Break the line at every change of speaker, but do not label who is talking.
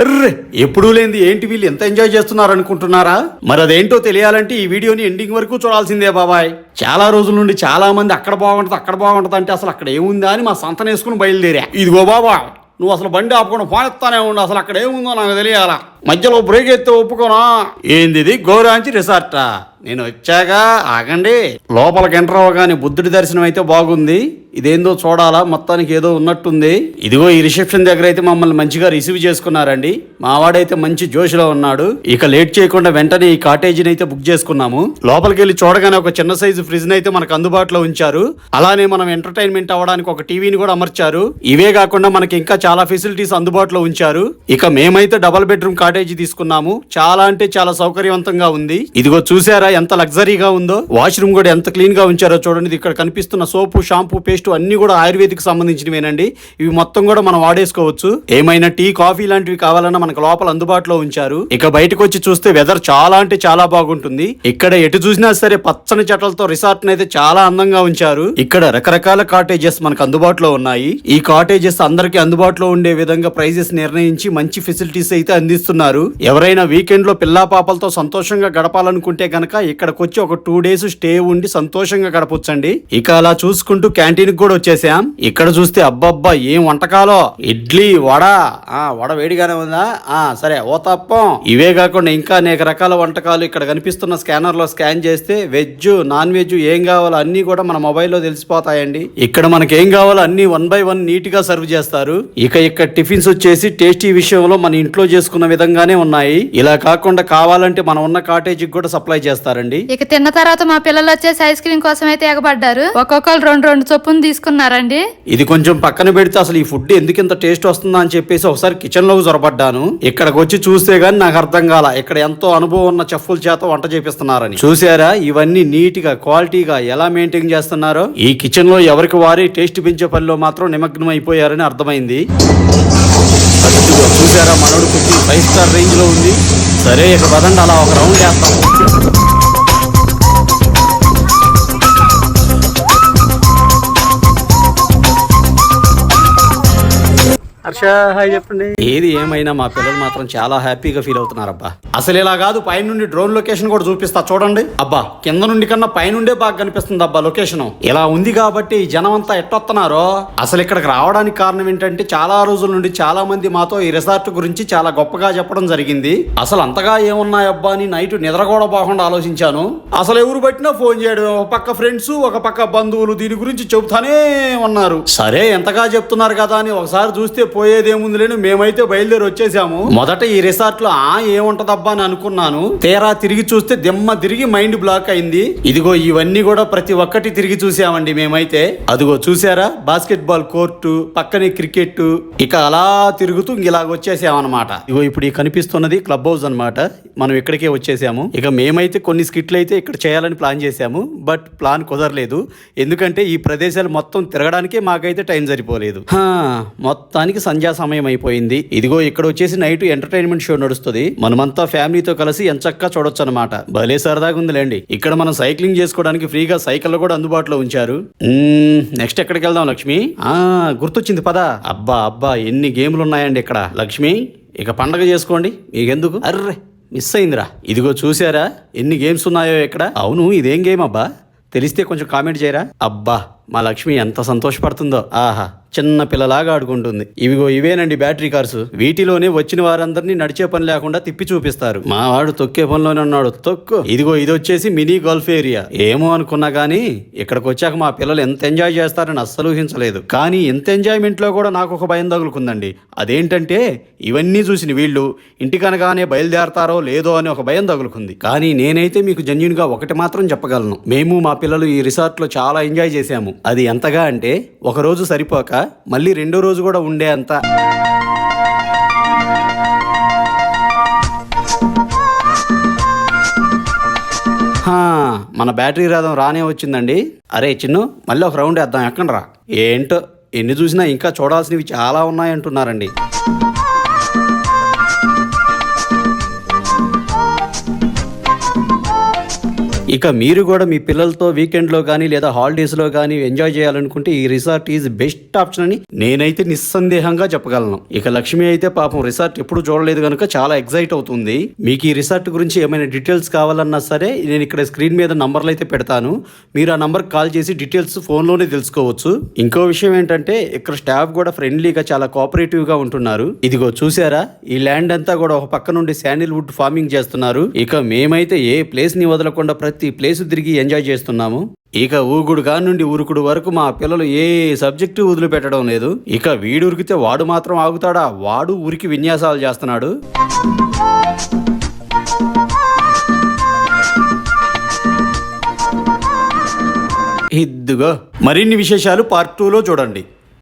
Array ఎప్పుడూ లేనిది ఏంటి వీళ్ళు ఎంత ఎంజాయ్ చేస్తున్నారు అనుకుంటున్నారా మరి అదేంటో తెలియాలంటే ఈ వీడియోని ఎండింగ్ వరకు చూడాల్సిందే బాబాయ్. చాలా రోజుల నుండి చాలా మంది అక్కడ బాగుంటుంది అక్కడ బాగుంటది అంటే అసలు అక్కడ ఏముందా అని మా సంతనేసుకుని బయలుదేరా. ఇదిగో బాబా నువ్వు అసలు బండి ఆపుకుండా ఫోన్ ఎత్తానే ఉండు అసలు అక్కడ ఏముందో నాకు తెలియాలా. మధ్యలో బ్రేక్ ఎత్తే ఒప్పుకోనా? ఏంది గౌరాంచి రిసార్టా. నేను వచ్చాక ఆగండి. లోపలికి ఎంటర్ అవ్వగానే బుద్ధుడి దర్శనం అయితే బాగుంది. ఇదేందో చూడాలా? మొత్తానికి ఏదో ఉన్నట్టుంది. ఇదిగో ఈ రిసెప్షన్ దగ్గర అయితే మమ్మల్ని మంచిగా రిసీవ్ చేసుకున్నారండి. మావాడైతే మంచి జోష్లో ఉన్నాడు. ఇక లేట్ చేయకుండా వెంటనే ఈ కాటేజీని అయితే బుక్ చేసుకున్నాము. లోపలికి వెళ్ళి చూడగానే ఒక చిన్న సైజు ఫ్రిడ్జ్ అయితే మనకు అందుబాటులో ఉంచారు. అలానే మనం ఎంటర్టైన్మెంట్ అవ్వడానికి ఒక టీవీని కూడా అమర్చారు. ఇవే కాకుండా మనకి ఇంకా చాలా ఫెసిలిటీస్ అందుబాటులో ఉంచారు. ఇక మేమైతే డబల్ బెడ్రూమ్ కాటేజ్ తీసుకున్నాము. చాలా అంటే చాలా సౌకర్యవంతంగా ఉంది. ఇదిగో చూసారా ఎంత లగ్జరీగా ఉందో? వాష్రూమ్ కూడా ఎంత క్లీన్గా ఉంచారో చూడండి. ఇక్కడ కనిపిస్తున్న సోపు షాంపూ పేస్ట్ అన్ని కూడా ఆయుర్వేదిక్ సంబంధించినవేనండి. ఇవి మొత్తం కూడా మనం వాడేసుకోవచ్చు. ఏమైనా టీ కాఫీ లాంటివి కావాలన్నా మనకు లోపల అందుబాటులో ఉంచారు. ఇక బయటకు వచ్చి చూస్తే వెదర్ చాలా అంటే చాలా బాగుంటుంది. ఇక్కడ ఎటు చూసినా సరే పచ్చని చెట్లతో రిసార్ట్ అయితే చాలా అందంగా ఉంచారు. ఇక్కడ రకరకాల కాటేజెస్ మనకు అందుబాటులో ఉన్నాయి. ఈ కాటేజెస్ అందరికీ అందుబాటులో ఉండే విధంగా ప్రైజెస్ నిర్ణయించి మంచి ఫెసిలిటీస్ అయితే అందిస్తున్నారు. ఎవరైనా వీకెండ్లో పిల్లా పాపలతో సంతోషంగా గడపాలనుకుంటే గనక ఇక్కడికి వచ్చి ఒక టూ డేస్ స్టే ఉండి సంతోషంగా గడపొచ్చండి. ఇక అలా చూసుకుంటూ క్యాంటీన్ కూడా వచ్చేసాం. ఇక్కడ చూస్తే అబ్బబ్బా ఏం వంటకాలో? ఇడ్లీ వడ. ఆ వడ వేడిగానే ఉందా? ఆ సరే ఓ తప్పం. ఇవే కాకుండా ఇంకా అనేక రకాల వంటకాలు ఇక్కడ కనిపిస్తున్న స్కానర్లో స్కాన్ చేస్తే వెజ్ నాన్ వెజ్ ఏం కావాలో అన్ని కూడా మన మొబైల్లో తెలిసిపోతాయండి. ఇక్కడ మనకి ఏం కావాలో అన్ని వన్ బై వన్ నీట్గా సర్వ్ చేస్తారు. ఇక ఇక్కడ టిఫిన్స్ వచ్చేసి టేస్టీ విషయంలో మన ఇంట్లో చేసుకున్న విధంగా విధంగానే ఉన్నాయి. ఇలా కాకుండా కావాలంటే మనం ఉన్న కాటేజీకి కూడా సప్లై చేస్తారండి.
ఇక తిన్న తర్వాత మా పిల్లలు వచ్చేసి ఐస్ క్రీమ్ కోసం అయితే ఎగబడ్డారు. ఒక్కొక్కరు రెండు రెండు చొప్పున తీసుకున్నారండి.
ఇది కొంచెం పక్కన పెడితే అసలు ఈ ఫుడ్ ఎందుకు ఇంత టేస్ట్ వస్తుందా అని చెప్పేసి ఒకసారి కిచెన్లోకి జొరబడ్డాను ఇక్కడికి వచ్చి చూస్తే గానీ నాకు అర్థం కాల ఇక్కడ ఎంతో అనుభవం ఉన్న చెఫ్ల చేత వంట చేపిస్తున్నారని. చూసారా? ఇవన్నీ నీట్గా క్వాలిటీగా ఎలా మెయింటైన్ చేస్తున్నారో? ఈ కిచెన్లో ఎవరికి వారి టేస్ట్ పెంచే పనిలో మాత్రం నిమగ్నం అయిపోయారని అర్థమైంది. అదిగో చూసారా మనోడు కుకింగ్ ఫైవ్ స్టార్ రేంజ్లో ఉంది. సరే ఇక పదండి అలా ఒక రౌండ్ వేస్తాం హర్ష హాయ్ చెప్పండి. ఏది ఏమైనా మా పిల్లలు మాత్రం చాలా హ్యాపీగా ఫీల్ అవుతున్నారబ్బా. అసలు ఇలా కాదు పై నుండి డ్రోన్ లొకేషన్ కూడా చూపిస్తా చూడండి. అబ్బా కింద నుండి కన్నా పైనుండే బాగా కనిపిస్తుంది అబ్బా లొకేషన్. ఇలా ఉంది కాబట్టి జనం అంతా ఎట్టొస్తున్నారో అసలు ఇక్కడికి రావడానికి కారణం ఏంటంటే చాలా రోజుల నుండి చాలా మంది మాతో ఈ రిసార్ట్ గురించి చాలా గొప్పగా చెప్పడం జరిగింది. అసలు అంతగా ఏమున్నాయబ్బా అని నైట్ నిద్ర కూడా బాగుండా ఆలోచించాను. అసలు ఎవరు పట్టినా ఫోన్ చేయడం ఒక పక్క ఫ్రెండ్స్ ఒక పక్క బంధువులు దీని గురించి చెబుతానే ఉన్నారు. సరే ఎంతగా చెప్తున్నారు కదా అని ఒకసారి చూస్తే పోయేదేముంది లేని మేమైతే బయలుదేరి వచ్చేసాము. మొదట ఈ రిసార్ట్లో ఆ ఏముంటదబ్బా అని అనుకున్నాను. తేరా తిరిగి చూస్తే దిమ్మ తిరిగి మైండ్ బ్లాక్ అయింది. ఇదిగో ఇవన్నీ కూడా ప్రతి ఒక్కటి తిరిగి చూసామండి మేమైతే. అదిగో చూసారా? బాస్కెట్ బాల్ కోర్టు పక్కనే క్రికెట్ ఇక అలా తిరుగుతూ ఇలాగ వచ్చేసామన్నమాట. ఇగో ఇప్పుడు ఈ కనిపిస్తున్నది క్లబ్ హౌస్ అన్నమాట. మనం ఇక్కడికే వచ్చేసాము. ఇక మేమైతే కొన్ని స్కిట్లు అయితే ఇక్కడ చేయాలని ప్లాన్ చేశాము బట్ ప్లాన్ కుదరలేదు. ఎందుకంటే ఈ ప్రదేశాలు మొత్తం తిరగడానికే మాకైతే టైం సరిపోలేదు. మొత్తానికి మొత్తానికి సంధ్యా సమయం అయిపోయింది. ఇదిగో ఇక్కడ వచ్చేసి నైట్ ఎంటర్టైన్మెంట్ షో నడుస్తుంది. మనమంతా ఫ్యామిలీతో కలిసి ఎంచక్కా చూడొచ్చు అనమాట భలే సరదాగా ఉందిలేండి. ఇక్కడ మనం సైక్లింగ్ చేసుకోవడానికి ఫ్రీగా సైకిల్ కూడా అందుబాటులో ఉంచారు. నెక్స్ట్ ఎక్కడికి వెళ్దాం లక్ష్మి? ఆ గుర్తొచ్చింది పదా. అబ్బా అబ్బా ఎన్ని గేమ్లు ఉన్నాయండి ఇక్కడ. లక్ష్మి ఇక పండగ చేసుకోండి. మీకెందుకు? అర్రే మిస్ అయిందిరా. ఇదిగో చూసారా ఎన్ని గేమ్స్ ఉన్నాయో ఇక్కడ. అవును ఇదేం గేమ్ అబ్బా తెలిస్తే కొంచెం కామెంట్ చేయరా? అబ్బా మా లక్ష్మి ఎంత సంతోషపడుతుందో. ఆహా చిన్న పిల్లలాగా ఆడుకుంటుంది. ఇవిగో ఇవేనండి బ్యాటరీ కార్స్. వీటిలోనే వచ్చిన వారందరినీ నడిచే పని లేకుండా తిప్పి చూపిస్తారు. మా వాడు తొక్కే పనిలోనే ఉన్నాడు. తొక్కు. ఇదిగో ఇది వచ్చేసి మినీ గల్ఫ్ ఏరియా. ఏమో అనుకున్నా కానీ ఇక్కడికి వచ్చాక మా పిల్లలు ఎంత ఎంజాయ్ చేస్తారని అస్సలు ఊహించలేదు. కానీ ఎంత ఎంజాయ్మెంట్లో కూడా నాకు ఒక భయం తగులుకుందండి. అదేంటంటే ఇవన్నీ చూసిన వీళ్ళు ఇంటికనగానే బయలుదేరతారో లేదో అని ఒక భయం తగులుకుంది. కానీ నేనైతే మీకు జెన్యున్గా ఒకటి మాత్రం చెప్పగలను. మేము మా పిల్లలు ఈ రిసార్ట్లో చాలా ఎంజాయ్ చేశాము. అది ఎంతగా అంటే ఒక రోజు సరిపోక మళ్ళీ రెండో రోజు కూడా ఉండే అంత. మన బ్యాటరీ రథం రానే వచ్చిందండి. అరే చిన్ను మళ్ళీ ఒక రౌండ్ వేద్దాం ఎక్కడరా? ఏంటో ఎన్ని చూసినా ఇంకా చూడాల్సినవి చాలా ఉన్నాయంటున్నారండి. ఇక మీరు కూడా మీ పిల్లలతో వీకెండ్లో కానీ లేదా హాలిడేస్లో కానీ ఎంజాయ్ చేయాలనుకుంటే ఈ రిసార్ట్ ఈజ్ బెస్ట్ ఆప్షన్ అని నేనైతే నిస్సందేహంగా చెప్పగలను. ఇక లక్ష్మి అయితే పాపం రిసార్ట్ ఎప్పుడు చూడలేదు కనుక చాలా ఎక్సైట్ అవుతుంది. మీకు ఈ రిసార్ట్ గురించి ఏమైనా డీటెయిల్స్ కావాలన్నా సరే నేను ఇక్కడ స్క్రీన్ మీద నంబర్లు అయితే పెడతాను. మీరు ఆ నంబర్ కాల్ చేసి డీటెయిల్స్ ఫోన్లోనే తెలుసుకోవచ్చు. ఇంకో విషయం ఏంటంటే ఇక్కడ స్టాఫ్ కూడా ఫ్రెండ్లీగా చాలా కోఆపరేటివ్గా ఉంటున్నారు. ఇదిగో చూసారా? ఈ ల్యాండ్ అంతా కూడా ఒక పక్క నుండి శాండిల్వుడ్ ఫార్మింగ్ చేస్తున్నారు. ఇక మేమైతే ఏ ప్లేస్ని వదలకుండా ప్రతి ప్లేస్ తిరిగి ఎంజాయ్ చేస్తున్నాము. ఇక ఊగుడుగా నుండి ఉరుకుడు వరకు మా పిల్లలు ఏ సబ్జెక్టు వదిలిపెట్టడం లేదు. ఇక వీడు ఉరికితే వాడు మాత్రం ఆగుతాడా? వాడు ఉరికి విన్యాసాలు చేస్తున్నాడు. ఇద్దుగా. మరిన్ని విశేషాలు పార్ట్ టూలో చూడండి.